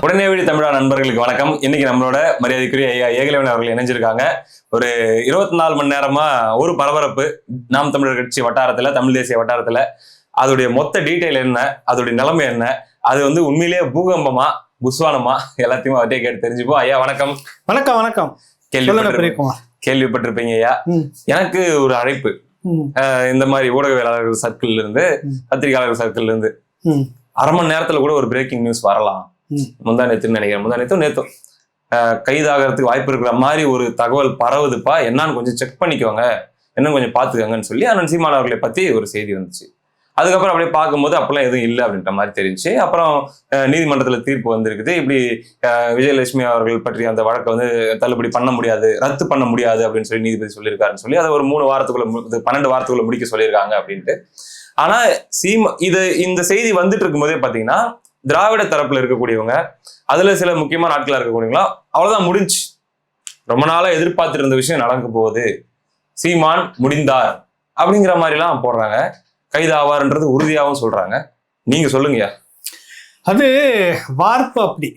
உடனே வீடு தமிழா நண்பர்களுக்கு வணக்கம். இன்னைக்கு நம்மளோட மரியாதைக்குரிய ஐயா ஏகலைவன் அவர்கள் இணைஞ்சிருக்காங்க. ஒரு இருபத்தி நாலு மணி நேரமா ஒரு பரபரப்பு நாம் தமிழர் கட்சி வட்டாரத்துல தமிழ் தேசிய வட்டாரத்துல. அதோடைய மொத்த டீட்டெயில் என்ன? அதோடைய நிலைமை என்ன? அது வந்து உண்மையிலேயே பூகம்பமா புஸ்வானமா? எல்லாத்தையும் அவர்கிட்ட கேட்டு தெரிஞ்சுப்போம். ஐயா வணக்கம். வணக்கம் வணக்கம். கேள்விப்பட்டிருப்பீங்க. ஐயா. எனக்கு ஒரு அழைப்பு. இந்த மாதிரி ஊடகவியலாளர்கள் சர்க்கிள்ல இருந்து. பத்திரிகையாளர்கள் சர்க்கிள்ல இருந்து அரை மணி நேரத்துல கூட ஒரு பிரேக்கிங் நியூஸ் வரலாம். முந்தா நேத்துன்னு நினைக்கிறேன். முந்தா நேத்தும் நேத்தும். கைதாகிறதுக்கு வாய்ப்பு இருக்கிற மாதிரி ஒரு தகவல் பரவுதுப்பா என்னன்னு கொஞ்சம் செக் பண்ணிக்கோங்க. என்னன்னு கொஞ்சம் பாத்துக்கோங்கன்னு சொல்லி அண்ணன் சீமான் அவர்களை பத்தி ஒரு செய்தி வந்துச்சு. அதுக்கப்புறம் அப்படியே பார்க்கும்போது அப்படிலாம் எதுவும் இல்லை அப்படின்ற மாதிரி தெரிஞ்சு அப்புறம் நீதிமன்றத்தில் தீர்ப்பு வந்திருக்குது. இப்படி அஹ், விஜயலட்சுமி அவர்கள் பற்றி அந்த வழக்கை வந்து தள்ளுபடி பண்ண முடியாது ரத்து பண்ண முடியாது அப்படின்னு சொல்லி நீதிபதி சொல்லியிருக்காருன்னு சொல்லி அதை ஒரு மூணு வாரத்துக்குள்ள மு- பன்னெண்டு வாரத்துக்குள்ள முடிக்க சொல்லியிருக்காங்க அப்படின்ட்டு. ஆனா சீம இது இந்த செய்தி வந்துட்டு இருக்கும்போதே பாத்தீங்கன்னா திராவிட தரப்புல இருக்கக்கூடியவங்க அதுல சில முக்கியமான ஆட்களா இருக்கக்கூடியவங்களா அவ்வளவுதான் முடிஞ்சு. ரொம்ப நாளா எதிர்பார்த்துட்டு இருந்த விஷயம் நடக்க போகுது. சீமான் முடிந்தார் அப்படிங்கிற மாதிரிலாம் போடுறாங்க. கைதாவார்ன்றது உறுதியாகவும் சொல்றாங்க. நீங்க சொல்லுங்கய்யா. அது வார்ப்பு அப்படி.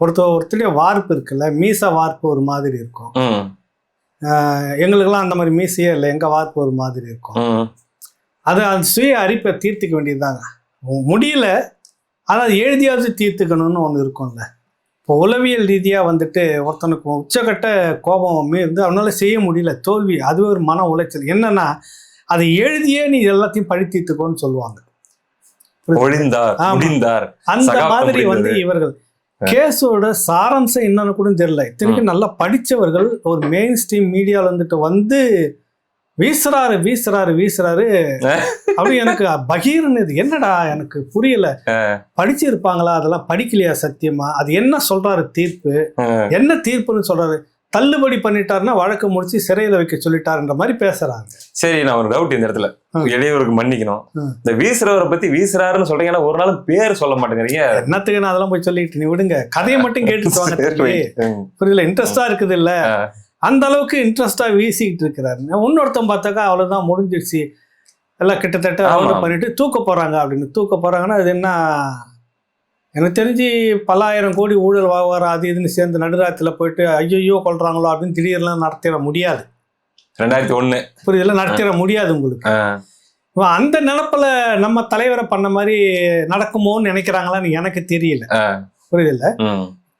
ஒருத்த ஒருத்தருடைய வார்ப்பு இருக்குல்ல மீச வார்ப்பு ஒரு மாதிரி இருக்கும். எங்களுக்கெல்லாம் அந்த மாதிரி மீசையே இல்லை எங்க வார்ப்பு ஒரு மாதிரி இருக்கும். அது அந்த சுய அரிப்பை தீர்த்துக்க வேண்டியதுதாங்க. முடியல ஆனால் அது எழுதியாவது தீர்த்துக்கணும்னு ஒன்று இருக்கும்ல. இப்போ உளவியல் ரீதியாக வந்துட்டு ஒருத்தனுக்கு உச்சக்கட்ட கோபம் இருந்து அவனால செய்ய முடியல தோல்வி அது ஒரு மன உளைச்சல். என்னன்னா அதை எழுதியே நீ எல்லாத்தையும் பழி தீர்த்துக்கோன்னு சொல்லுவாங்க அந்த மாதிரி வந்து. இவர்கள் கேஸோட சாராம்சம் என்னன்னு கூட தெரியல. இத்தனைக்கும் நல்லா படிச்சவர்கள் ஒரு மெயின் ஸ்ட்ரீம் மீடியால வந்துட்டு வந்து வீசுறாரு வீசுறாரு வீசுறாரு. அப்படி எனக்கு பகீர்னு இது என்னடா எனக்கு புரியல. படிச்சிருப்பாங்களா? அதெல்லாம் படிக்கலையா சத்தியமா? அது என்ன சொல்றாரு தீர்ப்பு. என்ன தீர்ப்புன்னு சொல்றாரு? தள்ளுபடி பண்ணிட்டாருன்னா வழக்கு முடிச்சு சிறையில வைக்க சொல்லிட்டாருன்ற மாதிரி பேசுறாங்க. சரி நான் ஒரு டவுட் இந்த இடத்துல. இடையூறுக்கு மன்னிக்கணும். இந்த வீசுறவரை பத்தி வீசுறாருன்னு சொல்றீங்க ஆனா ஒரு நாள் பேர் சொல்ல மாட்டேங்கிறீங்க. என்னத்துக்கு நான் அதெல்லாம் போய் சொல்லிட்டு நீ விடுங்க. கதையை மட்டும் கேட்டுட்டு. புரியல இன்ட்ரெஸ்டா இருக்குது இல்ல. அந்த அளவுக்கு இன்ட்ரெஸ்டா வீசிக்கிட்டு இருக்கிறாரு. இன்னொருத்தன் பார்த்தாக்கா அவ்வளவுதான் முடிஞ்சிடுச்சு எல்லாம் கிட்டத்தட்ட. ரவுண்ட் பண்ணிட்டு தூக்க போறாங்க அப்படின்னு. தூக்க போறாங்கன்னா அது என்ன எனக்கு தெரிஞ்சு பல்லாயிரம் கோடி ஊழல் விவகாரம் அது இதுன்னு சேர்ந்து நடுராத்துல போயிட்டு ஐயோ கொள்றாங்களோ அப்படின்னு திடீர்லாம் நடத்திட முடியாது. ரெண்டாயிரத்தி ஒண்ணு புரியுதுல நடத்திட முடியாது உங்களுக்கு. அந்த நினப்புல நம்ம தலைவரை பண்ண மாதிரி நடக்குமோன்னு நினைக்கிறாங்களான்னு எனக்கு தெரியல. புரியுதுல்ல.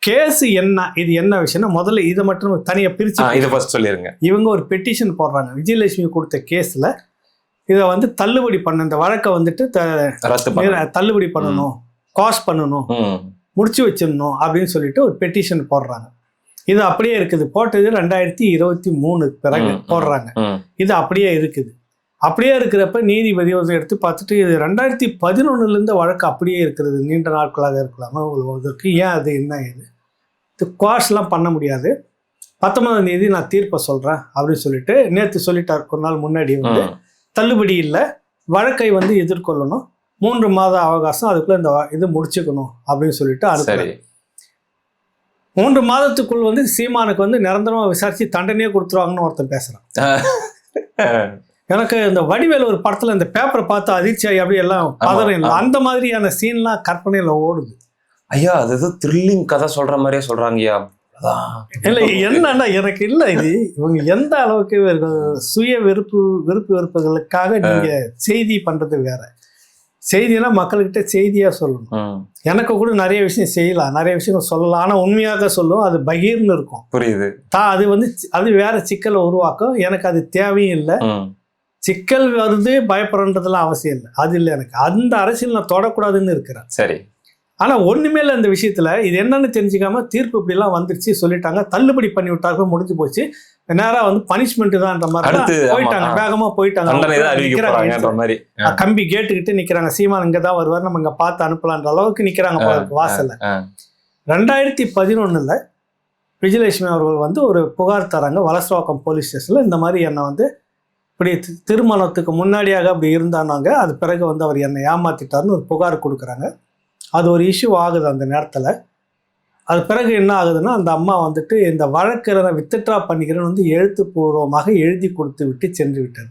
கேஸ் என்ன? இது என்ன விஷயம்னா முதல்ல இதை மட்டும் தனியா பிரிச்சு இதை ஃபர்ஸ்ட் சொல்லிருங்க. இவங்க ஒரு பெட்டிஷன் போடுறாங்க. விஜயலட்சுமி கொடுத்த கேஸில் இதை வந்து தள்ளுபடி பண்ண இந்த வழக்கை வந்துட்டு தள்ளுபடி பண்ணணும். காஸ் பண்ணணும். முடிச்சு வச்சிடணும் அப்படின்னு சொல்லிட்டு ஒரு பெட்டிஷன் போடுறாங்க. இது அப்படியே இருக்குது. போட்டது ரெண்டாயிரத்தி இருபத்தி மூணு பிறகு. போடுறாங்க. இது அப்படியே இருக்குது. அப்படியே இருக்கிறப்ப நீதிபதி வந்து எடுத்து பார்த்துட்டு இது ரெண்டாயிரத்தி பதினொன்னுலேருந்து வழக்கு அப்படியே இருக்கிறது. நீண்ட நாட்களாக இருக்கலாமா? இதற்கு ஏன் அது என்ன இது? இது குவாஷ்லாம் பண்ண முடியாது. பத்தொன்பதாம் தேதி நான் தீர்ப்பை சொல்கிறேன் அப்படின்னு சொல்லிட்டு நேற்று சொல்லிட்டார். ஒரு நாள் முன்னாடி வந்து. தள்ளுபடி இல்லை. வழக்கை வந்து எதிர்கொள்ளணும். மூன்று மாத அவகாசம் அதுக்குள்ள இந்த இது முடிச்சுக்கணும் அப்படின்னு சொல்லிட்டு சரி. அனுப்புறாரு மூன்று மாதத்துக்குள் வந்து சீமானுக்கு வந்து நிரந்தரமா விசாரிச்சு தண்டனையே கொடுத்துருவாங்கன்னு ஒருத்தன் பேசுறான். எனக்கு இந்த வடிவேல் ஒரு படத்துல இந்த பேப்பரை பார்த்து அதிர்ச்சியாகி அப்படியே எல்லாம் பதறம் இல்லை. அந்த மாதிரியான சீன்லாம் கற்பனையில ஓடுது. ஐயா அது ஏதோ த்ரில்லிங் கதை சொல்ற மாதிரியே சொல்றாங்கய்யா அதான் இல்லை என்னன்னா எனக்கு இல்லை இது. இவங்க எந்த அளவுக்கு சுய வெறுப்பு விருப்பு வெறுப்புகளுக்காக நீங்க செய்தி பண்றது வேற. செய்தியெல்லாம் மக்கள்கிட்ட செய்தியா சொல்லணும். எனக்கு கூட நிறைய விஷயம் செய்யலாம் நிறைய விஷயங்கள் சொல்லலாம். ஆனா உண்மையாக சொல்லும் அது பகீர்னு இருக்கும். புரியுது. தான் அது வந்து அது வேற சிக்கலை உருவாக்கும். எனக்கு அது தேவையும் இல்லை. சிக்கல் வருது பயப்படுறதுலாம் அவசியம் இல்லை. அது இல்லை எனக்கு. அந்த அரசியல் நான் தொடக்கூடாதுன்னு இருக்கிறேன். சரி. ஆனா ஒண்ணுமே இல்லை இந்த விஷயத்துல. இது என்னன்னு தெரிஞ்சுக்காம தீர்ப்பு இப்படிலாம் வந்துருச்சு சொல்லிட்டாங்க. தள்ளுபடி பண்ணி விட்டார்கள் முடிஞ்சு போச்சு. நேரா வந்து பனிஷ்மெண்ட் தான்ன்ற மாதிரி தான் ஆமா, போயிட்டாங்க. ஆ. வேகமா போயிட்டாங்க. மாதிரி. கம்பி கேட்டுக்கிட்டு நிக்கிறாங்க. சீமான் இங்க தான் வருவார் நம்ம இங்க பார்த்து அனுப்பலான்ற அளவுக்கு நிக்கிறாங்க வாசல்ல. ரெண்டாயிரத்தி பதினொன்னுல விஜயலட்சுமி அவர்கள் வந்து ஒரு புகார் தராங்க. வலசவாக்கம் போலீஸ் ஸ்டேஷன்ல இந்த மாதிரி என்னை வந்து இப்படி திருமணத்துக்கு முன்னாடியாக அப்படி இருந்தானாங்க. அது பிறகு வந்து அவர் என்னை ஏமாத்திட்டாருன்னு ஒரு புகார் கொடுக்குறாங்க. அது ஒரு இஷ்யூ ஆகுது அந்த நேரத்தில். அது பிறகு என்ன ஆகுதுன்னா அந்த அம்மா வந்துட்டு இந்த வழக்கில் நான் வித்ட்ரா பண்ணிக்கிறேன்னு வந்து எழுத்துப்பூர்வமாக எழுதி கொடுத்து விட்டு சென்று விட்டது.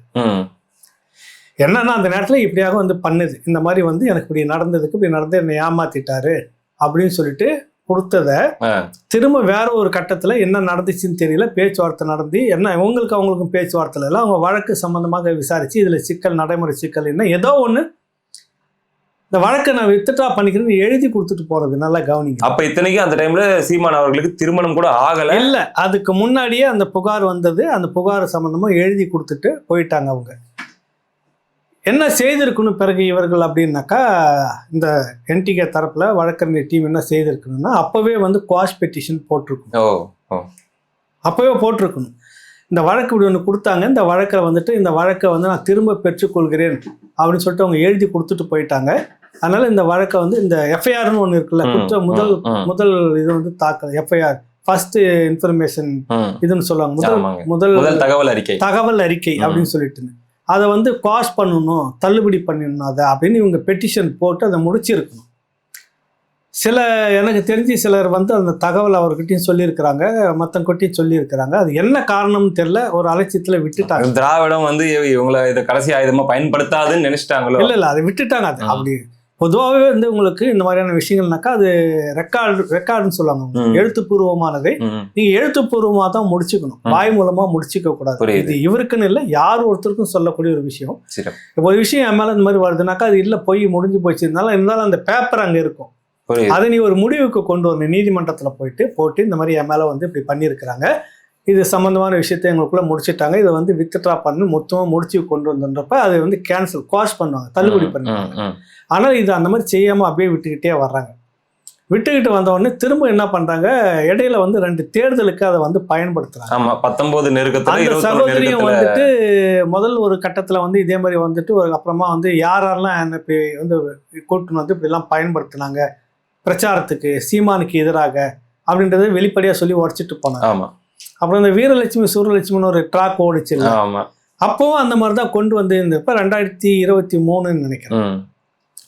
என்னன்னா அந்த நேரத்தில் இப்படியாக வந்து பண்ணுது இந்த மாதிரி வந்து எனக்கு இப்படி நடந்ததுக்கு இப்படி நடந்து என்னை ஏமாத்திட்டாரு அப்படின்னு சொல்லிட்டு கொடுத்தத. திரும்ப வேற ஒரு கட்டத்தில் என்ன நடந்துச்சுன்னு தெரியல பேச்சுவார்த்தை நடந்து என்ன இவங்களுக்கு அவங்களுக்கும் பேச்சுவார்த்தை இல்லை அவங்க வழக்கு சம்பந்தமாக விசாரிச்சு இதில் சிக்கல் நடைமுறை சிக்கல் என்ன ஏதோ ஒன்று இந்த வழக்கை நான் வித்துட்ரா பண்ணிக்கிறேன்னு எழுதி கொடுத்துட்டு போறது நல்லா கவனிங்க. அப்ப இத்தனைக்கும் அந்த டைம்ல சீமான் அவர்களுக்கு திருமணம் கூட ஆகல. இல்ல அதுக்கு முன்னாடியே அந்த புகார் வந்தது அந்த புகார் சம்பந்தமா எழுதி கொடுத்துட்டு போயிட்டாங்க அவங்க. என்ன செய்திருக்கணும் பிறகு இவர்கள் அப்படின்னாக்கா இந்த என்டிகே தரப்புல வழக்கறிஞர் டீம் என்ன செய்திருக்கணும்னா அப்பவே வந்து குவாஷ் பெட்டிஷன் போட்டிருக்கணும். அப்பவே போட்டிருக்கணும். இந்த வழக்கு இப்படி ஒன்று கொடுத்தாங்க இந்த வழக்கை வந்துட்டு இந்த வழக்கை வந்து நான் திரும்ப பெற்றுக்கொள்கிறேன் அப்படின்னு சொல்லிட்டு அவங்க எழுதி கொடுத்துட்டு போயிட்டாங்க. அதனால இந்த வழக்கை வந்து இந்த எஃப்ஐஆர்னு ஒன்று இருக்குல்ல குற்ற முதல் முதல் இது வந்து தாக்கல் எஃப்ஐஆர் ஃபர்ஸ்ட் இன்ஃபர்மேஷன். இதுன்னு சொல்லுவாங்க. முதல். முதல் தகவல் அறிக்கை. தகவல் அறிக்கை. அப்படின்னு சொல்லிட்டு அதை வந்து காஷ் பண்ணணும் தள்ளுபடி பண்ணிடணும் அதை அப்படின்னு இவங்க பெட்டிஷன் போட்டு அதை முடிச்சிருக்கணும். சில எனக்கு தெரிஞ்சு சிலர் வந்து அந்த தகவல் அவர்கிட்டயும் சொல்லியிருக்கிறாங்க மற்றவங்கிட்டையும் சொல்லியிருக்கிறாங்க. அது என்ன காரணம்னு தெரியல ஒரு அலட்சியத்தில் விட்டுட்டாங்க. திராவிடம் வந்து இவ- இவங்களை இதை கடைசி ஆயுதமா பயன்படுத்தாதுன்னு நினைச்சிட்டாங்களோ? இல்லை இல்லை அதை விட்டுட்டாங்க அது. அப்படி பொதுவாகவே வந்து உங்களுக்கு இந்த மாதிரியான விஷயங்கள்னாக்கா அது ரெக்கார்டு ரெக்கார்டுன்னு சொல்லுவாங்க. எழுத்துப்பூர்வமானதை. நீங்க எழுத்துப்பூர்வமாக தான் முடிச்சுக்கணும். வாய் மூலமா முடிச்சுக்க கூடாது. இது இவருக்குன்னு இல்லை யார் ஒருத்தருக்கும் சொல்லக்கூடிய ஒரு விஷயம். இப்போ ஒரு விஷயம் என் மேல இந்த மாதிரி வருதுனாக்கா அது இல்லை போய் முடிஞ்சு போச்சு. இருந்தாலும் இருந்தாலும் அந்த பேப்பர் அங்க இருக்கும். அதை நீ ஒரு முடிவுக்கு கொண்டு வரணும். நீதிமன்றத்துல போயிட்டு போட்டு இந்த மாதிரி என் மேல வந்து இப்படி பண்ணியிருக்கிறாங்க. இது சம்பந்தமான விஷயத்தை எங்களுக்குள்ள முடிச்சிட்டாங்க. இதை வந்து வித்ட்ரா பண்ணி மொத்தமா முடிச்சு கொண்டு வந்தன்றப்ப அதை வந்து கேன்சல் காஷ் பண்ணுவாங்க. தள்ளுபடி பண்ணுவாங்க. ஆனால் இது அந்த மாதிரி செய்யாம அப்படியே விட்டுக்கிட்டே வர்றாங்க. விட்டுக்கிட்டு வந்த உடனே திரும்ப என்ன பண்றாங்க? இடையில வந்து ரெண்டு தேர்தலுக்கு அதை வந்து பயன்படுத்துறாங்க. ஆமா பத்தொன்பது நெருக்கத்துல அந்த இருபத்தி சகோதரியும் வந்துட்டு முதல் ஒரு கட்டத்துல வந்து இதே மாதிரி வந்துட்டு ஒரு அப்புறமா வந்து யார் யாரெல்லாம் என்னை இப்படி வந்து கூட்டுன்னு வந்து இப்படிலாம் பயன்படுத்தினாங்க? பிரச்சாரத்துக்கு சீமானுக்கு எதிராக அப்படின்றத வெளிப்படையா சொல்லி உடச்சிட்டு போனாங்க. ஆமா. அப்புறம் இந்த வீரலட்சுமி சூரலட்சுமின்னு ஒரு ட்ராக் ஓடிச்சு? ஆமா. அப்பவும் அந்த மாதிரி தான் கொண்டு வந்து இருந்தப்ப ரெண்டாயிரத்தி இருபத்தி மூணுன்னு நினைக்கிறேன்.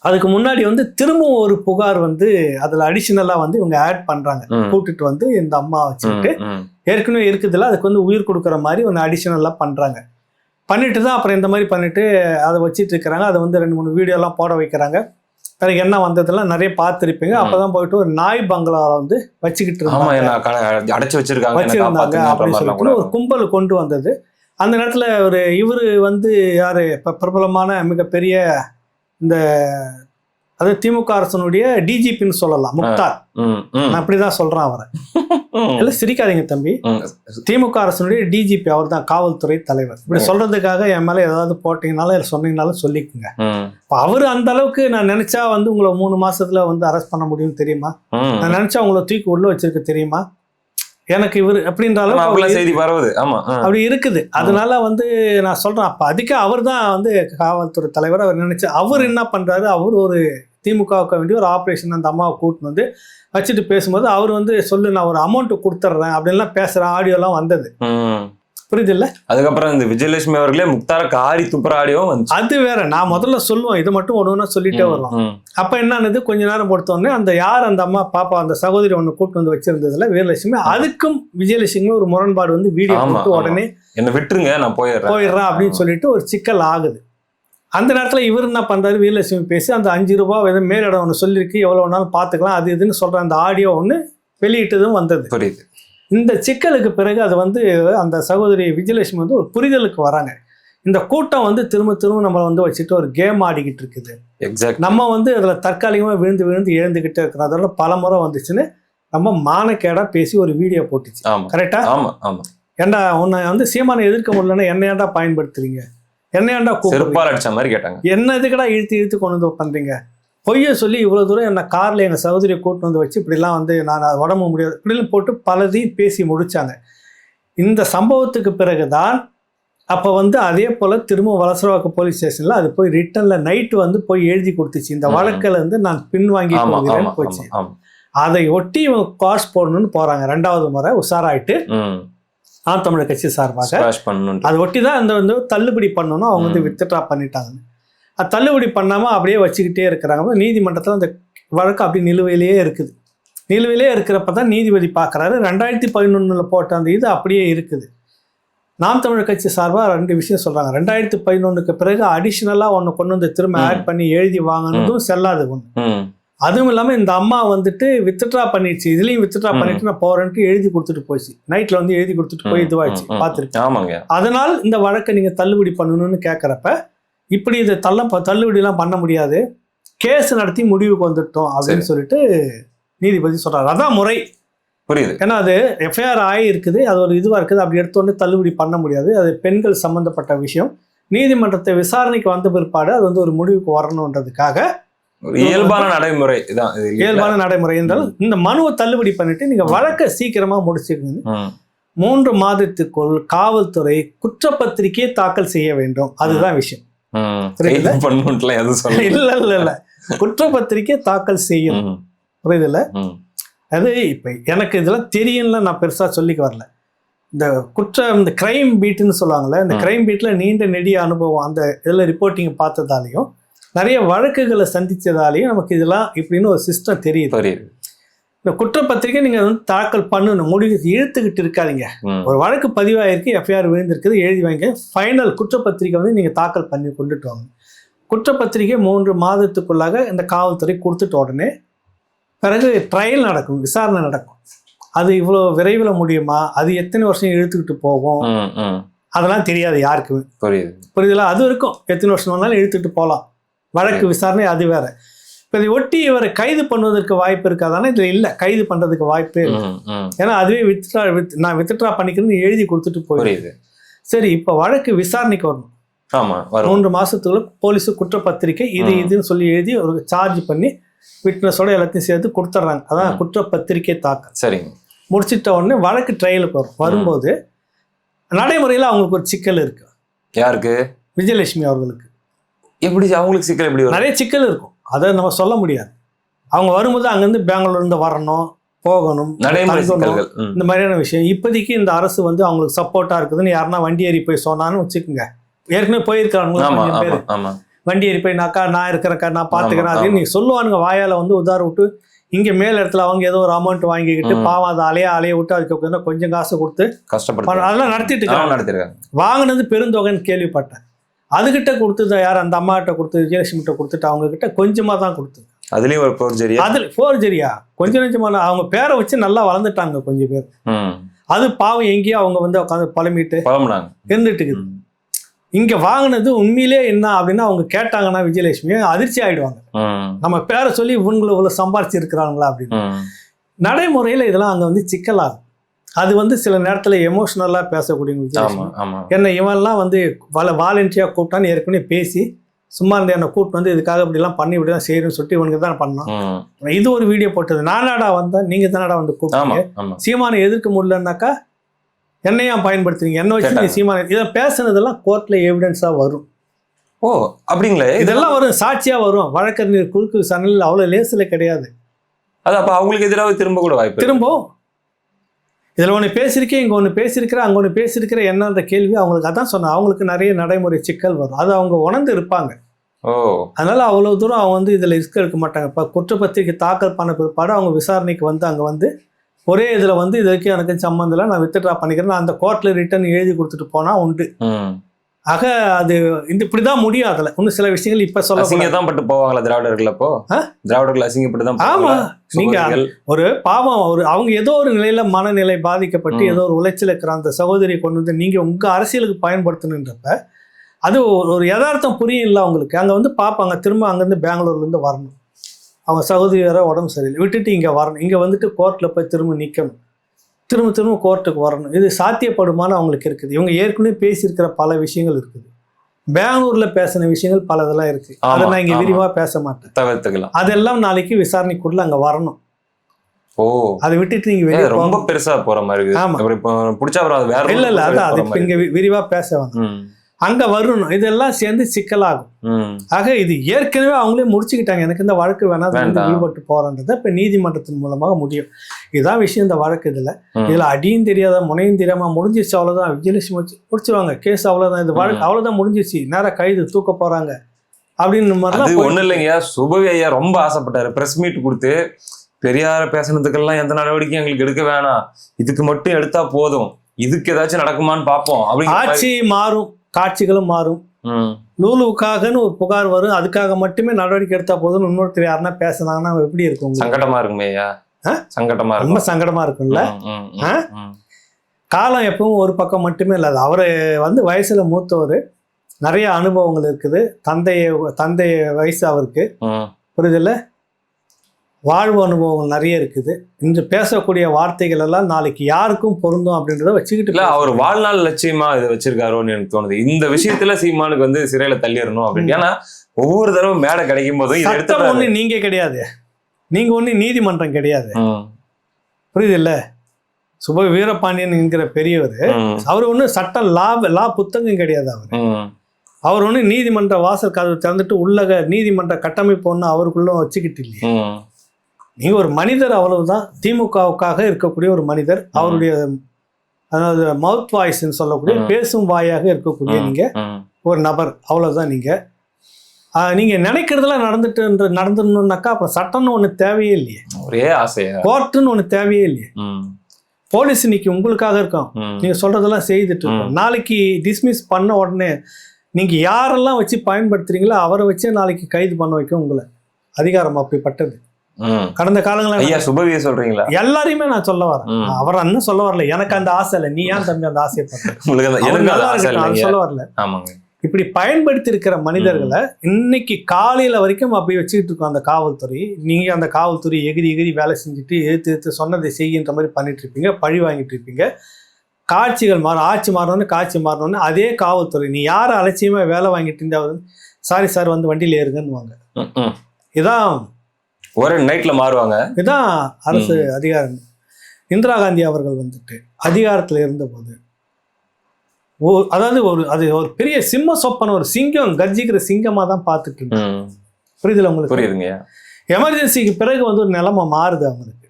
அதுக்கு முன்னாடி வந்து திரும்பவும் ஒரு புகார் வந்து அதுல அடிஷனலா வந்து இவங்க ஆட் பண்றாங்க. கூட்டிட்டு வந்து இந்த அம்மா வச்சுக்கிட்டு. ஏற்கனவே இருக்குதுல்ல அதுக்கு வந்து உயிர் கொடுக்குற மாதிரி ஒன்று அடிஷனலாக பண்ணுறாங்க பண்ணிட்டு தான் அப்புறம் இந்த மாதிரி பண்ணிட்டு அதை வச்சிட்டு இருக்கிறாங்க. அதை வந்து ரெண்டு மூணு வீடியோலாம் போட வைக்கிறாங்க. பிறகு என்ன வந்ததெல்லாம் நிறைய பார்த்துருப்பீங்க. அப்பதான் போயிட்டு ஒரு நாய் பங்களாவை வந்து வச்சுக்கிட்டு இருந்தாங்க. அடைச்சு வச்சிருக்காங்க வச்சிருந்தாங்க அப்படின்னு சொல்லிட்டு ஒரு கும்பல் கொண்டு வந்தது. அந்த நேரத்துல ஒரு இவரு வந்து யாரு? இப்ப பிரபலமான மிகப்பெரிய இந்த அது திமுக அரசனுடைய டிஜிபின்னு சொல்லலாம் முக்தார். நான் அப்படிதான் சொல்றேன் அவரை. இல்ல சிரிக்காதீங்க தம்பி. திமுக அரசனுடைய டிஜிபி அவர் தான் காவல்துறை தலைவர். இப்படி. சொல்றதுக்காக என் மேல ஏதாவது போட்டீங்கனாலும் சொன்னீங்கனாலும் சொல்லிக்கோங்க. அவர் அந்த அளவுக்கு நான் நினைச்சா வந்து உங்களை மூணு மாசத்துல வந்து அரெஸ்ட் பண்ண முடியும் தெரியுமா. நான் நினைச்சா உங்களை தூக்கி உள்ள வச்சிருக்க தெரியுமா? எனக்கு இவர் அப்படின்ற ஆமா, அளவுக்கு செய்தி பரவுது. ஆமா. அப்படி இருக்குது. அதனால வந்து நான் சொல்றேன் அப்ப அதுக்கு அவர் தான் வந்து காவல்துறை தலைவர். அவர் நினைச்சு அவர் என்ன பண்றாரு? அவர் ஒரு திமுகவுக்கு வேண்டிய ஒரு ஆப்ரேஷன் அந்த அம்மாவை கூட்டின்னு வந்து வச்சுட்டு பேசும்போது அவர் வந்து சொல்லு நான் ஒரு அமௌண்ட் கொடுத்துட்றேன் அப்படின்லாம் பேசுற ஆடியோலாம் வந்தது. புரியுது இல்ல அதுக்கப்புறம் இந்த விஜயலட்சுமி அவர்களே முக்தார காரி துப்புற ஆடியோவும் வந்துச்சு. அது வேற நான் முதல்ல சொல்லுவேன் இது மட்டும் ஒன்று ஒன்றா சொல்லிட்டே வரலாம். அப்ப என்னன்னது கொஞ்ச நேரம் பொறுத்தோடனே அந்த யார் அந்த அம்மா பாப்பா அந்த சகோதரி ஒன்று கூட்டு வந்து வச்சிருந்ததுல வீரலட்சுமி அதுக்கும் விஜயலட்சுமி ஒரு முரண்பாடு வந்து வீடியோ ஆமா. உடனே என்னை விட்டுருங்க நான் போயிடுறேன். போயிடுறான் அப்படின்னு சொல்லிட்டு ஒரு சிக்கல் ஆகுது. அந்த நேரத்தில் இவர் என்ன பண்றாரு? வீரலட்சுமி பேசி அந்த அஞ்சு ரூபாய் ஏதோ மேலிடம் ஒன்று சொல்லியிருக்கு எவ்வளோ வேணாலும் பார்த்துக்கலாம் அது இதுன்னு சொல்ற அந்த ஆடியோ ஒன்று வெளியிட்டதும் வந்தது. புரியுது. இந்த சிக்கலுக்கு பிறகு அது வந்து அந்த சகோதரி விஜயலட்சுமி வந்து ஒரு புரிதலுக்கு வராங்க. இந்த கூட்டம் வந்து திரும்ப திரும்ப நம்ம வந்து வச்சுட்டு ஒரு கேம் ஆடிக்கிட்டு இருக்குது. எக்ஸாக்ட் நம்ம வந்து அதில் தற்காலிகமாக விழுந்து விழுந்து எழுந்துக்கிட்டே இருக்கிறோம். அதெல்லாம் பல முறை வந்துச்சுன்னு நம்ம மானக்கேடா பேசி ஒரு வீடியோ போட்டுச்சு. ஆமா. கரெக்டா ஆமா ஆமா. ஏன்டா உன்னை வந்து சீமானை எதிர்க்க முடியலன்னா என்ன ஏன்டா பயன்படுத்துறீங்க? என்ன ஏன்டா கூப்பிடுறீங்க? செருப்பால் அடிச்ச மாதிரி கேட்டாங்க. என்ன இதுக்கடா இழுத்து இழுத்து கொண்டு வந்து பண்றீங்க பொய்யை சொல்லி இவ்வளோ தூரம் என்னை காரில் எங்கள் சகோதரியை கூட்டு வந்து வச்சு இப்படிலாம் வந்து நான் அது உடம்பு முடியாது. இப்படிலாம் போட்டு பலதையும் பேசி முடிச்சாங்க. இந்த சம்பவத்துக்கு பிறகுதான் அப்போ வந்து அதே போல் திரும்ப வலசரவாக்க போலீஸ் ஸ்டேஷனில் அது போய் ரிட்டனில் நைட்டு வந்து போய் எழுதி கொடுத்துச்சு. இந்த. வழக்கில் இருந்து நான் பின்வாங்கி ஆமா போச்சு. அதை ஒட்டி இவங்க காசு போடணும்னு போகிறாங்க ரெண்டாவது முறை உஷாராயிட்டு ஆம் தமிழர் கட்சி சார்பாக அதை ஒட்டி தான் அந்த வந்து தள்ளுபடி பண்ணணும். அவங்க வந்து. வித்ட்ரா பண்ணிட்டாங்க. அது தள்ளுபடி பண்ணாமல் அப்படியே வச்சுக்கிட்டே இருக்கிறாங்க. நீதிமன்றத்தில் அந்த வழக்கு அப்படி நிலுவையிலேயே இருக்குது. நிலுவையிலே இருக்கிறப்ப தான் நீதிபதி பார்க்குறாரு ரெண்டாயிரத்தி பதினொன்றில் போட்ட அந்த இது அப்படியே இருக்குது. நாம் தமிழர் கட்சி சார்பாக ரெண்டு விஷயம் சொல்றாங்க. ரெண்டாயிரத்தி பதினொன்றுக்கு பிறகு அடிஷ்னலாக ஒன்று கொண்டு வந்து திரும்ப. ஆட் பண்ணி எழுதி வாங்கினதும் செல்லாது ஒன்று அதுவும் இல்லாமல் இந்த அம்மா வந்துட்டு வித்ட்ரா பண்ணிடுச்சு. இதுலயும் வித்ட்ரா. பண்ணிட்டு நான் போறேன்ட்டு எழுதி கொடுத்துட்டு போச்சு. நைட்ல வந்து எழுதி கொடுத்துட்டு போய் இதுவாயிடுச்சு ஆமாங்க. அதனால் இந்த வழக்கை நீங்க தள்ளுபடி பண்ணணும்னு கேட்குறப்ப இப்படி இதை தள்ள தள்ளுபடிலாம் பண்ண முடியாது. கேஸ் நடத்தி முடிவுக்கு வந்துட்டோம் அப்படின்னு சொல்லிட்டு நீதிபதி சொல்றாரு. அதான் முறை. புரியுது. ஏன்னா அது எஃப்ஐஆர் ஆகி இருக்குது அது ஒரு இதுவாக இருக்குது. அப்படி எடுத்தோடனே தள்ளுபடி பண்ண முடியாது. அது பெண்கள் சம்பந்தப்பட்ட விஷயம். நீதிமன்றத்தை விசாரணைக்கு வந்த பிற்பாடு அது வந்து ஒரு முடிவுக்கு வரணுன்றதுக்காக இயல்பான நடைமுறை. இதான்? இயல்பான நடைமுறை என்றால் இந்த மனுவை தள்ளுபடி பண்ணிட்டு நீங்க. வழக்கை சீக்கிரமா முடிச்சுக்கணும். மூன்று மாதத்துக்குள் காவல்துறை குற்றப்பத்திரிகையை தாக்கல் செய்ய வேண்டும். அதுதான் விஷயம். புரியுதுல? இல்ல இல்ல இல்ல. குற்றப்பத்திரிகை தாக்கல் செய்யும் ம். அது இப்ப எனக்கு இதெல்லாம் தெரியும்ல நான் பெருசா சொல்லிக்க வரல. இந்த குற்றம் இந்த கிரைம் பீட்னு சொல்லுவாங்கல்ல இந்த. கிரைம் பீட்ல நீண்ட நெடிய அனுபவம் அந்த இதில் ரிப்போர்ட்டிங் பார்த்ததாலையும் நிறைய வழக்குகளை சந்திச்சதாலையும் நமக்கு இதெல்லாம் இப்படின்னு ஒரு சிஸ்டம் தெரியுது. இந்த குற்றப்பத்திரிக்கை நீங்க வந்து தாக்கல் பண்ணணும் முடிவு இழுத்துக்கிட்டு இருக்காதீங்க. ஒரு வழக்கு பதிவாயிருக்கு எஃப்ஐஆர் விழுந்திருக்குது எழுதி வாங்க. ஃபைனல் குற்றப்பத்திரிக்கை வந்து நீங்க தாக்கல் பண்ணி கொண்டுட்டு வாங்க. குற்றப்பத்திரிக்கை மூன்று மாதத்துக்குள்ளாக இந்த காவல்துறை கொடுத்துட்ட உடனே பிறகு ட்ரையல் நடக்கும் விசாரணை நடக்கும். அது இவ்வளோ விரைவில் முடியுமா? அது எத்தனை வருஷம் இழுத்துக்கிட்டு போகும். அதெல்லாம் தெரியாது யாருக்குமே. புரியுது. புரியுதுல? அது இருக்கும் எத்தனை வருஷம் வேணாலும் இழுத்துட்டு போகலாம். வழக்கு விசாரணை அது வேற. இப்போ இதை ஒட்டி இவரை கைது பண்ணுவதற்கு வாய்ப்பு இருக்காதானே? இதில் இல்லை. கைது பண்ணுறதுக்கு வாய்ப்பே இல்லை. ஏன்னா அதுவே வித்ட்ரா வித் நான் வித்ட்ரா பண்ணிக்கிறேன்னு எழுதி கொடுத்துட்டு போயிடும் புரியுது. சரி இப்போ வழக்கு விசாரணைக்கு வரணும். ஆமா வரும். மூன்று மாசத்துக்குள்ள போலீஸு குற்றப்பத்திரிக்கை இது. இதுன்னு சொல்லி எழுதி ஒரு சார்ஜ் பண்ணி விட்னஸோட எல்லாத்தையும் சேர்த்து கொடுத்துட்றாங்க. அதான். குற்றப்பத்திரிக்கை தாக்கல். சரிங்க. முடிச்சிட்ட உடனே வழக்கு ட்ரையலுக்கு வரும். வரும்போது நடைமுறையில் அவங்களுக்கு ஒரு சிக்கல் இருக்கு. யாருக்கு? விஜயலட்சுமி அவர்களுக்கு. எப்படி அவங்களுக்கு சிக்கல் எப்படி நிறைய சிக்கல் இருக்கும். அதை நம்ம சொல்ல முடியாது. அவங்க வரும்போது அங்கேருந்து பெங்களூர்ல இருந்து வரணும் போகணும் இந்த மாதிரியான விஷயம். இப்போதைக்கு இந்த அரசு வந்து அவங்களுக்கு சப்போர்ட்டா இருக்குதுன்னு யாருன்னா வண்டி ஏறி போய் சொன்னான்னு வச்சுக்கோங்க. ஏற்கனவே கொஞ்சம் பேர். வண்டி ஏறி போய் நாக்கா நான் இருக்கிறேக்கா நான் பார்த்துக்கிறேன் அப்படின்னு ஆமா. நீ சொல்லுவானுங்க வாயால வந்து உதார விட்டு இங்க மேல் இடத்துல அவங்க ஏதோ ஒரு அமௌண்ட் வாங்கிக்கிட்டு. பாவம் அதை அலைய அலைய விட்டு அதுக்கு கொஞ்சம் காசு கொடுத்து கஷ்டப்படுத்த. அதெல்லாம் நடத்திட்டு இருக்காங்க. வாங்கினது பெருந்தொகைன்னு கேள்விப்பட்டேன். அதுகிட்ட கொடுத்தது யார்? அந்த அம்மா கிட்ட கொடுத்து விஜயலட்சுமி கிட்ட கொடுத்துட்டு அவங்க கிட்ட கொஞ்சமா தான் கொடுத்து அதுலயும் ஒரு போர்ஜரியா அதுல ஃபோர்ஜரியா கொஞ்சம் கொஞ்சமா அவங்க பேரை வச்சு நல்லா வளர்ந்துட்டாங்க கொஞ்சம் பேர். அது பாவம் எங்கேயோ அவங்க வந்து உட்காந்து புலம்புனாங்க இருந்துட்டு இருக்குது இங்க வாங்கினது உண்மையிலே என்ன அப்படின்னு அவங்க கேட்டாங்கன்னா விஜயலட்சுமி அதிர்ச்சி ஆயிடுவாங்க. நம்ம பேரை சொல்லி இவங்களை இவ்வளோ சம்பாரிச்சு இருக்கிறாங்களா அப்படின்னு. நடைமுறையில் இதெல்லாம் அங்கே வந்து சிக்கலாகும் அது வந்து சில நேரத்தில் எமோஷ்னலாக பேசக்கூடிய ஆமா என்ன இவன்லாம் வந்து வள வாலண்டியாக கூப்பிட்டான்னு ஏற்கனவே பேசி சும்மா இருந்த என்னை கூப்பிட்டு வந்து இதுக்காக இப்படிலாம் பண்ணி இப்படி தான் செய்யணும்னு சொல்லிட்டு இவனுக்கு தான் பண்ணோம் இது ஒரு வீடியோ போட்டது. நானாடா வந்தேன் நீங்கள் தானடா வந்து கூப்பிட்டீங்க. ஆமா. சீமானை எதிர்க்க முடியலன்னாக்கா என்னையா பயன்படுத்துறீங்க? என்ன வச்சு நீ. சீமானை இதை பேசுனதெல்லாம் கோர்ட்டில் எவிடன்ஸாக வரும். ஓ அப்படிங்களா? இது இதெல்லாம் வரும் சாட்சியாக வரும். வழக்கறிஞர் குறுக்கு விசாரணையில் அவ்வளோ லேசில் கிடையாது. அது அப்ப அவங்களுக்கு எதிராக திரும்ப கூட வாய்ப்பு இருக்கு. இதில் ஒன்று பேசியிருக்கேன் இங்கே ஒன்று பேசியிருக்கிறேன் அங்கே ஒன்று பேசியிருக்கிற என்னன்ற கேள்வி அவங்களுக்கு அதான் சொன்னேன். அவங்களுக்கு நிறைய நடைமுறை சிக்கல் வரும். அது அவங்க உணர்ந்து இருப்பாங்க. அதனால அவ்வளோ தூரம் அவங்க வந்து இதில் ரிஸ்க் எடுக்க மாட்டாங்க. இப்போ குற்றப்பத்திரிக்கை தாக்கல் பண்ண பிற்பாடு அவங்க விசாரணைக்கு வந்து அங்கே வந்து ஒரே இதில் வந்து இதுக்கு எனக்கு சம்மந்தம் நான் வித்ட்ரா பண்ணிக்கிறேன். நான் அந்த கோர்ட்டில் ரிட்டர்ன் எழுதி கொடுத்துட்டு போனால் உண்டு. ஆக அது இந்த இப்படி தான் முடியும் அதில் இன்னும் சில விஷயங்கள் இப்போ சொல்ல அசிங்கத்தான் பட்டு போவாங்களா திராவிடர்கள் அப்போ? திராவிடர்கள் அசிங்கப்பட்டு தான்? நீங்க சகோதரிகள். ஒரு பாவம் ஒரு அவங்க ஏதோ ஒரு நிலையில மனநிலை பாதிக்கப்பட்டு. ஏதோ ஒரு உளைச்சல் இருக்கிற அந்த சகோதரியை கொண்டு வந்து நீங்க உங்க அரசியலுக்கு பயன்படுத்தணுன்றப்ப அது ஒரு- யதார்த்தம் புரியும் இல்லை அவங்களுக்கு. அங்க வந்து பார்ப்பாங்க திரும்ப அங்கேருந்து பெங்களூர்ல இருந்து வரணும். அவங்க சகோதரி வேற உடம்பு சரியில்லை. விட்டுட்டு இங்க வரணும். இங்க வந்துட்டு கோர்ட்ல போய் திரும்ப நிக்கணும். திரும்ப திரும்ப கோர்ட்டுக்கு வரணும். இது சாத்தியப்படுமான்னு அவங்களுக்கு இருக்குது. இவங்க ஏற்கனவே பேசியிருக்கிற பல விஷயங்கள் இருக்குது. பெங்களூர்ல பேசின விஷயங்கள் பல இதெல்லாம் இருக்கு. அதை நான் இங்க. விரிவா பேச மாட்டேன். தவிர்த்துக்கலாம். அதெல்லாம் நாளைக்கு விசாரணைக்குள்ள அங்க வரணும். ஓ. அதை விட்டுட்டு நீங்க வெளியே ரொம்ப பெருசா போற மாதிரி இருக்கு ஆமா. இப்போ பிடிச்சா வேற இல்ல இல்ல அதான் அது இங்க விரிவா பேச வேணாம். அங்க வரணும். இதெல்லாம் சேர்ந்து சிக்கலாகும். ஆக இது ஏற்கனவே அவங்களே முடிச்சுக்கிட்டாங்க. எனக்கு இந்த வழக்கு வேணாம். விடுபட்டு போறன்றதை இப்ப நீதிமன்றத்தின் மூலமாக முடியும். இதான் விஷயம் இந்த வழக்கு இதுல. இதுல அடியும் தெரியாத முனையும் தெரியாம முடிஞ்சிருச்சு அவ்வளவுதான். விஜயலட்சுமி வச்சு முடிச்சிருவாங்க. கேஸ் அவ்வளவுதான். இது வழக்கு. அவ்வளவுதான் முடிஞ்சிருச்சு. நேரா கைது தூக்க போறாங்க. அப்படின்னு போய்- ஒண்ணு இல்லைங்க. சுபவி ஐயா ரொம்ப ஆசைப்பட்டாரு. பிரஸ் மீட் கொடுத்து பெரியார பேசுனதுக்கெல்லாம் எந்த நடவடிக்கையும் எங்களுக்கு எடுக்க வேணாம். இதுக்கு மட்டும் எடுத்தா போதும். இதுக்கு ஏதாச்சும் நடக்குமான்னு பார்ப்போம். மாதிரி- ஆட்சி மாறும். காட்சிகளும் மாறும். ம், லூலுவுக்காகன்னு ஒரு புகார் வரும். அதுக்காக மட்டுமே நடவடிக்கை எடுத்தா போதும் இன்னொருத்தர் யாருன்னா பேசுனாங்கன்னா எப்படி இருக்கும்? சங்கடமா இருக்குமே? சங்கடமா ரொம்ப சங்கடமா இருக்கும்ல. காலம் எப்பவும் ஒரு பக்கம் மட்டுமே இல்லை அவரு வந்து வயசுல மூத்தவர். நிறைய அனுபவங்கள் இருக்குது. தந்தைய தந்தைய வயசு அவருக்கு. புரியுதுல்ல? வாழ்வு அனுபவங்கள் நிறைய இருக்குது. இன்று பேசக்கூடிய வார்த்தைகள் எல்லாம் நாளைக்கு யாருக்கும் பொருந்தும் அப்படின்றத வச்சுக்கிட்டு இல்ல அவர் வாழ்நாள் லட்சியமா இதை வச்சிருக்காரோன்னு எனக்கு தோணுது. இந்த விஷயத்துல சீமானுக்கு வந்து சிறையில தள்ளிடணும் அப்படின்னு ஏன்னா ஒவ்வொரு தடவை மேடை கிடைக்கும் போதும் சட்டம் ஒண்ணு நீங்க கிடையாது. நீங்க ஒண்ணு நீதிமன்றம் கிடையாது. புரியுதுல்ல சுப வீரபாண்டியன் என்கிற பெரியவர் அவர் ஒன்றும் சட்டம் லா லா புத்தகம் கிடையாது அவர். அவர் ஒன்றும் நீதிமன்ற வாசல் கதவு திறந்துட்டு உள்ளக நீதிமன்ற கட்டமைப்பு ஒன்று அவருக்குள்ள வச்சுக்கிட்டு இல்லையே. நீங்க ஒரு மனிதர் அவ்வளவுதான். திமுகவுக்காக இருக்கக்கூடிய ஒரு மனிதர். அவருடைய அதாவது மவுத் வாய்ஸ்ன்னு சொல்லக்கூடிய. பேசும் வாயாக இருக்கக்கூடிய நீங்க ஒரு நபர். அவ்வளவுதான் நீங்க. நீங்க நினைக்கிறதெல்லாம் நடந்துட்டு நடந்துடணும்னாக்கா அப்புறம் சட்டம்னு ஒண்ணு தேவையே இல்லையே. ஒரே ஆசையா? கோர்ட்டுன்னு ஒண்ணு தேவையே இல்லையே. போலீஸ் இன்னைக்கு உங்களுக்காக இருக்கும். நீங்க சொல்றதெல்லாம் செய்துட்டு இருக்கோம். நாளைக்கு டிஸ்மிஸ் பண்ண உடனே நீங்க யாரெல்லாம் வச்சு பயன்படுத்துறீங்களோ அவரை வச்சே நாளைக்கு கைது பண்ண வைக்கும் உங்களை. அதிகாரம் அப்படிப்பட்டது. கடந்த காலங்களில் ஐயா சுபவிய சொல்றீங்களா? எல்லாரையுமே நான் சொல்ல வரேன். அவர் அண்ணன் சொல்ல வரல. எனக்கு அந்த ஆசை இல்லை. நீ ஏன் தம்பி அந்த ஆசையை இல்லைங்க. சொல்ல வரல. ஆமாங்க. இப்படி பயன்படுத்தி இருக்கிற மனிதர்களை இன்னைக்கு காலையில வரைக்கும் அப்படி வச்சுக்கிட்டு இருக்கோம் அந்த காவல்துறை. நீங்க அந்த காவல்துறை எகிரி எகிரி வேலை செஞ்சுட்டு எதிர்த்து எதிர்த்து சொன்னதை செய்கின்ற மாதிரி பண்ணிட்டு இருப்பீங்க. பழி வாங்கிட்டு இருப்பீங்க. காட்சிகள் மாறும். ஆட்சி மாறணும்னு காட்சி மாறணும்னு அதே காவல்துறை. நீ யாரை அலட்சியமா வேலை வாங்கிட்டு இருந்தா சாரி சார் வந்து வண்டியில ஏறுங்கன்னு வாங்க. இதான் ஒரே நைட்ல மாறுவாங்க. இதான் அரசு அதிகாரம். இந்திரா காந்தி அவர்கள் வந்துட்டு அதிகாரத்தில் இருந்தபோது ஓ அதாவது ஒரு அது ஒரு பெரிய சிம்ம சொப்பன ஒரு சிங்கம் கர்ஜிக்கிற சிங்கமா தான் பார்த்துட்டு இருந்தாங்க ம், புரியுதுல உங்களுக்கு? புரியுதுங்க. எமர்ஜென்சிக்கு பிறகு வந்து ஒரு நிலைமை மாறுது அவங்களுக்கு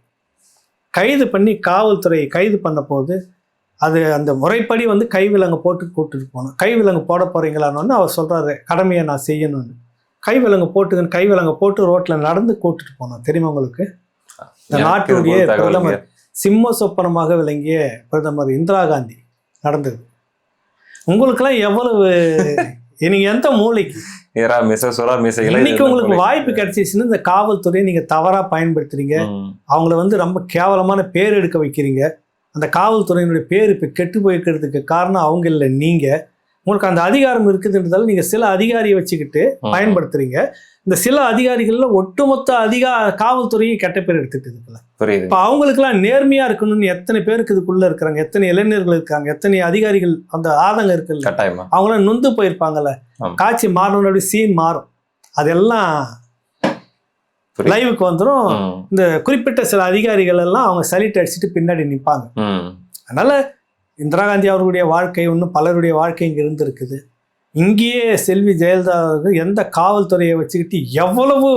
கைது பண்ணி காவல்துறை கைது பண்ண போது அது அந்த முறைப்படி வந்து கைவிலங்கு போட்டு கூட்டிட்டு போகணும் கைவிலங்கு போட போறீங்களான்னு அவர் சொல்றாரு கடமையை நான் செய்யணும்னு. கைவிலங்கு போட்டுக்கன்னு கைவிலங்கு போட்டு ரோட்ல நடந்து கூட்டிட்டு போனோம். தெரியுமா உங்களுக்கு? இந்த நாட்டுடைய. பிரதமர் சிம்ம சொப்பனமாக விளங்கிய பிரதமர் இந்திரா காந்தி நடந்தது. உங்களுக்கெல்லாம் எவ்வளவு நீங்க எந்த மூளைக்கு? இன்னைக்கு உங்களுக்கு வாய்ப்பு கிடைச்சிச்சுன்னு இந்த காவல்துறையை நீங்க தவறா பயன்படுத்துறீங்க. அவங்கள வந்து ரொம்ப கேவலமான பேர் எடுக்க வைக்கிறீங்க. அந்த காவல்துறையினுடைய பேர் இப்போ கெட்டு போயிருக்கிறதுக்கு காரணம் அவங்க இல்லை நீங்க. உங்களுக்கு அந்த அதிகாரம் இருக்குதுன்றதால நீங்க சில அதிகாரியை வச்சுக்கிட்டு பயன்படுத்துறீங்க. இந்த சில அதிகாரிகள்ல ஒட்டுமொத்த அதிகா காவல்துறையும் கெட்ட பேர் எடுத்துட்டு இருக்குல்ல இப்போ அவங்களுக்குலாம் நேர்மையா இருக்கணும்னு எத்தனை பேருக்கு இதுக்குள்ள இருக்கிறாங்க? எத்தனை இளைஞர்கள் இருக்காங்க? எத்தனை அதிகாரிகள் அந்த ஆதங்கம் இருக்குல்ல கட்டாயமா. அவங்களாம் நொந்து போயிருப்பாங்கல்ல. காட்சி மாறணும்னு அப்படி சீன் மாறும். அதெல்லாம். லைவுக்கு வந்துடும் இந்த குறிப்பிட்ட சில அதிகாரிகள் எல்லாம் அவங்க சலிட் அடிச்சுட்டு பின்னாடி நிற்பாங்க ம், அதனால இந்திரா காந்தி அவர்களுடைய வாழ்க்கை இன்னும் பலருடைய வாழ்க்கை இங்கே இருந்திருக்குது. இங்கேயே செல்வி ஜெயலலிதா அவர்கள் எந்த காவல்துறையை வச்சுக்கிட்டு எவ்வளவு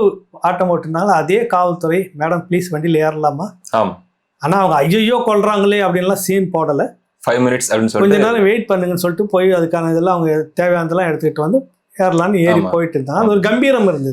ஆட்டம் ஓட்டுனாலும் அதே காவல்துறை மேடம் ப்ளீஸ் வண்டியில் ஏறலாமா? ஆமா. ஆனால் அவங்க ஐயோ கொள்றாங்களே அப்படின்லாம் சீன் போடலை. ஃபைவ் மினிட்ஸ் அப்படின்னு கொஞ்ச சொல்லிட்டு நேரம் வெயிட் பண்ணுங்கன்னு சொல்லிட்டு போய் அதுக்கான இதெல்லாம் அவங்க தேவையானதெல்லாம் எடுத்துக்கிட்டு வந்து ஏறலான்னு ஏறி. போயிட்டு இருந்தாங்க. அது ஒரு கம்பீரம் இருந்தது.